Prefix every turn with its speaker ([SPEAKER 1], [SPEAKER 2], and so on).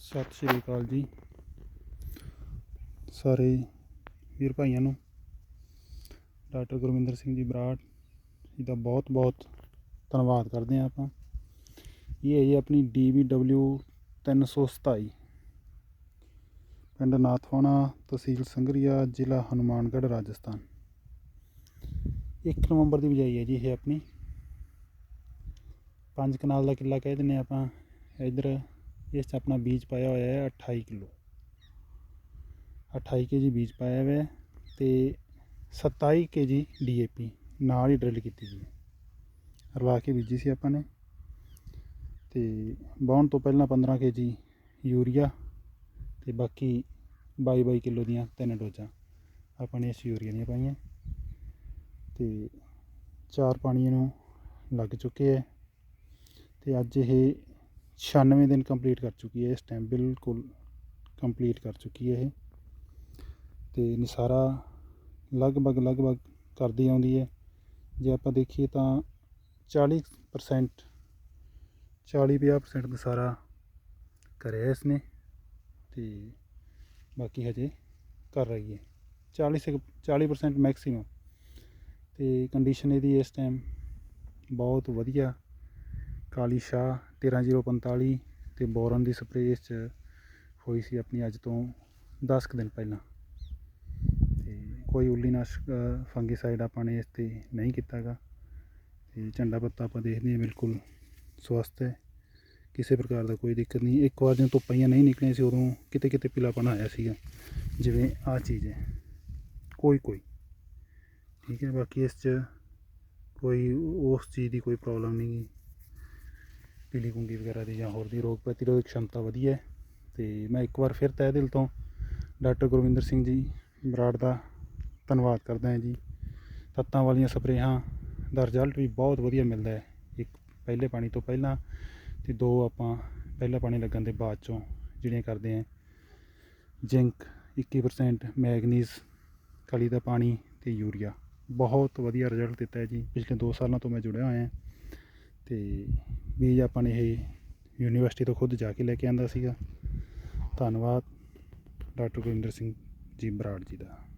[SPEAKER 1] ਸਤਿ ਸ਼੍ਰੀ ਅਕਾਲ ਜੀ। ਸਾਰੇ ਵੀਰ ਭਾਈਆਂ ਨੂੰ, ਡਾਕਟਰ ਗੁਰਵਿੰਦਰ ਸਿੰਘ ਜੀ ਬਰਾੜ ਜੀ ਦਾ ਬਹੁਤ ਬਹੁਤ ਧੰਨਵਾਦ ਕਰਦੇ ਹਾਂ ਆਪਾਂ। ਇਹ ਹੈ ਜੀ ਆਪਣੀ DBW 327 ਪਿੰਡ ਨਾਥਵਾਣਾ, ਤਹਿਸੀਲ ਸੰਗਰੀਆ, ਜ਼ਿਲ੍ਹਾ ਹਨੂਮਾਨਗੜ੍ਹ, ਰਾਜਸਥਾਨ। 1 ਨਵੰਬਰ ਦੀ ਬਿਜਾਈ ਹੈ ਜੀ ਇਹ ਆਪਣੀ। ਪੰਜ ਕਨਾਲ ਦਾ ਕਿੱਲਾ ਕਹਿ ਦਿੰਨੇ ਆਪਾਂ। ਇਧਰ ਇਸ 'ਚ ਆਪਣਾ ਬੀਜ ਪਾਇਆ ਹੋਇਆ ਹੈ 28 ਕਿਲੋ। 28 ਕੇਜੀ ਬੀਜ ਪਾਇਆ ਹੋਇਆ ਹੈ ਤੇ 27 ਕੇਜੀ ਡੀਏਪੀ ਨਾਲ ਹੀ ਡਰਿਲ ਕੀਤੀ ਜੀ ਰਲਾ ਕੇ ਬੀਜੀ ਸੀ ਆਪਾਂ ਨੇ। ਤੇ ਬਾਉਣ ਤੋਂ ਪਹਿਲਾਂ 15 ਕੇਜੀ ਯੂਰੀਆ ਤੇ ਬਾਕੀ 22 22 ਕਿਲੋ ਦੀਆਂ ਤਿੰਨ ਡੋਜ਼ਾਂ ਆਪਾਂ ਨੇ ਇਸ ਯੂਰੀਆ ਦੀਆਂ ਪਾਈਆਂ। ਤੇ ਚਾਰ ਪਾਣੀਆਂ ਨੂੰ ਲੱਗ ਚੁੱਕੇ ਹੈ। ਤੇ ਅੱਜ ਇਹ 96 ਦਿਨ ਕੰਪਲੀਟ ਕਰ ਚੁੱਕੀ ਹੈ, ਇਸ ਟਾਈਮ ਬਿਲਕੁਲ ਕੰਪਲੀਟ ਕਰ ਚੁੱਕੀ ਹੈ ਇਹ। ਤੇ ਨਿਸਾਰਾ ਲਗਭਗ ਲਗਭਗ ਕਰਦੀ ਆਉਂਦੀ ਹੈ। ਜੇ ਆਪਾਂ ਦੇਖੀਏ ਤਾਂ 40% 40-50% ਨਿਸਾਰਾ ਕਰਿਆ ਇਸਨੇ ਤੇ ਬਾਕੀ ਹਜੇ ਕਰ ਰਹੀ ਹੈ। 40 ਸੇ 40% ਮੈਕਸਿਮਮ ਤੇ ਕੰਡੀਸ਼ਨ ਇਹਦੀ ਇਸ ਟਾਈਮ ਬਹੁਤ ਵਧੀਆ ਕਾਲੀ ਸ਼ਾਹ 13045 ਤੇ ਬੋਰਨ ਦੀ ਸਪਰੇਅ ਇਸ 'ਚ ਹੋਈ ਸੀ ਆਪਣੀ ਅੱਜ ਤੋਂ 10 ਕੁ ਦਿਨ ਪਹਿਲਾਂ। ਤੇ ਕੋਈ ਉੱਲੀਨਾਸ਼ਕ ਫੰਗੀਸਾਈਡ ਆਪਾਂ ਨੇ ਇਸ ਤੇ ਨਹੀਂ ਕੀਤਾਗਾ। ਤੇ ਝੰਡਾ ਪੱਤਾ ਆਪਾਂ ਦੇਖਦੇ ਹਾਂ, ਬਿਲਕੁਲ ਸਵਸਥ ਹੈ। ਕਿਸੇ ਪ੍ਰਕਾਰ ਦਾ ਕੋਈ ਦਿੱਕਤ ਨਹੀਂ। ਇੱਕ ਵਾਰ ਜਦੋਂ ਧੁੱਪਾਂ ਨਹੀਂ ਨਿਕਲੀਆਂ ਸੀ, ਉਦੋਂ ਕਿਤੇ ਕਿਤੇ ਪੀਲਾਪਣ ਆਇਆ ਸੀਗਾ। ਜਿਵੇਂ ਆਹ ਚੀਜ਼ ਹੈ। ਕੋਈ ਕੋਈ। ਠੀਕ ਹੈ, ਬਾਕੀ ਇਸ 'ਚ ਕੋਈ ਉਸ ਚੀਜ਼ ਦੀ ਕੋਈ ਪ੍ਰੋਬਲਮ ਨਹੀਂ ਗੀ। ਪੀਲੀ ਕੁੰਗੀ ਵਗੈਰਾ ਦੀ ਜਾਂ ਹੋਰ ਦੀ ਰੋਗ ਪ੍ਰਤੀਰੋਧਕ ਸ਼ਮਤਾ ਵਧੀਆ ਹੈ। ਤੇ ਮੈਂ ਇੱਕ ਵਾਰ ਫਿਰ ਤਹਿ ਦਿਲ ਤੋਂ ਡਾਕਟਰ ਗੁਰਵਿੰਦਰ ਸਿੰਘ ਜੀ ਬਰਾੜ ਦਾ ਧੰਨਵਾਦ ਕਰਦਾ ਹਾਂ ਜੀ। ਤੱਤਾਂ ਵਾਲੀਆਂ ਸਪਰੇਹਾਂ ਦਾ ਰਿਜ਼ਲਟ ਵੀ ਬਹੁਤ ਵਧੀਆ ਮਿਲਦਾ ਹੈ। ਇੱਕ ਪਹਿਲੇ ਪਾਣੀ ਤੋਂ ਪਹਿਲਾਂ ਤੇ ਦੋ ਆਪਾਂ ਪਹਿਲਾ ਪਾਣੀ ਲੱਗਣ ਦੇ ਬਾਅਦ ਚੋਂ ਜਿਹੜੀਆਂ ਕਰਦੇ ਹਾਂ। ਜ਼ਿੰਕ 21% ਮੈਗਨੀਜ਼, ਕਲੀ ਦਾ ਪਾਣੀ ਤੇ ਯੂਰੀਆ। ਬਹੁਤ ਵਧੀਆ ਰਿਜ਼ਲਟ ਦਿੱਤਾ ਹੈ ਜੀ। ਪਿਛਲੇ 2 ਸਾਲਾਂ ਤੋਂ ਮੈਂ ਜੁੜਿਆ ਹੋਇਆ ਹਾਂ। ਤੇ ਬੀਜ ਆਪਾਂ ਨੇ ਇਹ ਯੂਨੀਵਰਸਿਟੀ ਤੋਂ ਖੁਦ ਜਾ ਕੇ ਲੈ ਕੇ ਆਂਦਾ ਸੀਗਾ। ਧੰਨਵਾਦ, ਡਾਕਟਰ ਗੁਰਿੰਦਰ ਸਿੰਘ ਜੀ ਬਰਾੜ ਜੀ ਦਾ।